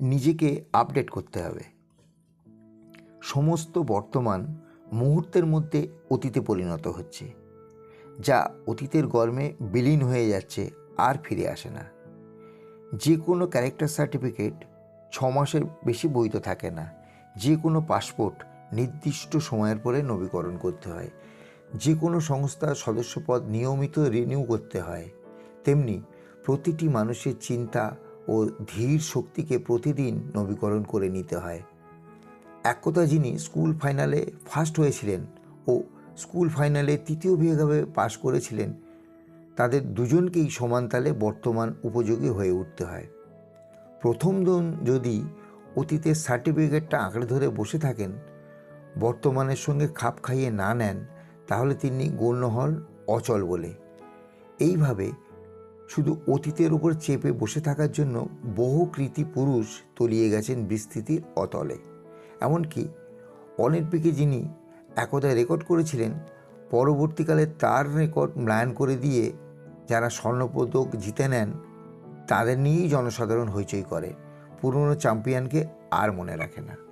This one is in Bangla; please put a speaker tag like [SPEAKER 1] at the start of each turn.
[SPEAKER 1] নিজেকে আপডেট করতে হবে। সমস্ত বর্তমান মুহূর্তের মধ্যে অতীতে পরিণত হচ্ছে, যা অতীতের গর্মে বিলীন হয়ে যাচ্ছে আর ফিরে আসে না। যে কোনো ক্যারেক্টার সার্টিফিকেট ছ মাসের বেশি বৈধ থাকে না। যে কোনো পাসপোর্ট নির্দিষ্ট সময়ের পরে নবীকরণ করতে হয়। যে কোনো সংস্থার সদস্যপদ নিয়মিত রিনিউ করতে হয়। তেমনি প্রতিটি মানুষের চিন্তা ও ধীর শক্তিকে প্রতিদিন নবীকরণ করে নিতে হয়। এক কথা যিনি স্কুল ফাইনালে ফার্স্ট হয়েছিলেন ও স্কুল ফাইনালে তৃতীয় বিভাগে পাশ করেছিলেন, তাদের দুজনকেই সমানতালে বর্তমান উপযোগী হয়ে উঠতে হয়। প্রথম জন যদি অতীতের সার্টিফিকেটটা আঁকড়ে ধরে বসে থাকেন, বর্তমানের সঙ্গে খাপ খাইয়ে না নেন, তাহলে তিনি গণ্য হন অচল বলে। এইভাবে শুধু অতীতের উপর চেপে বসে থাকার জন্য বহু কৃতি পুরুষ তলিয়ে গেছেন বিস্তৃতির অতলে। এমনকি অলিম্পিকে যিনি একদা রেকর্ড করেছিলেন, পরবর্তীকালে তার রেকর্ড ম্লায়ন করে দিয়ে যারা স্বর্ণপদক জিতে নেন, তাদের নিয়েই জনসাধারণ হইচই করে। পুরনো চ্যাম্পিয়নকে আর মনে রাখে না।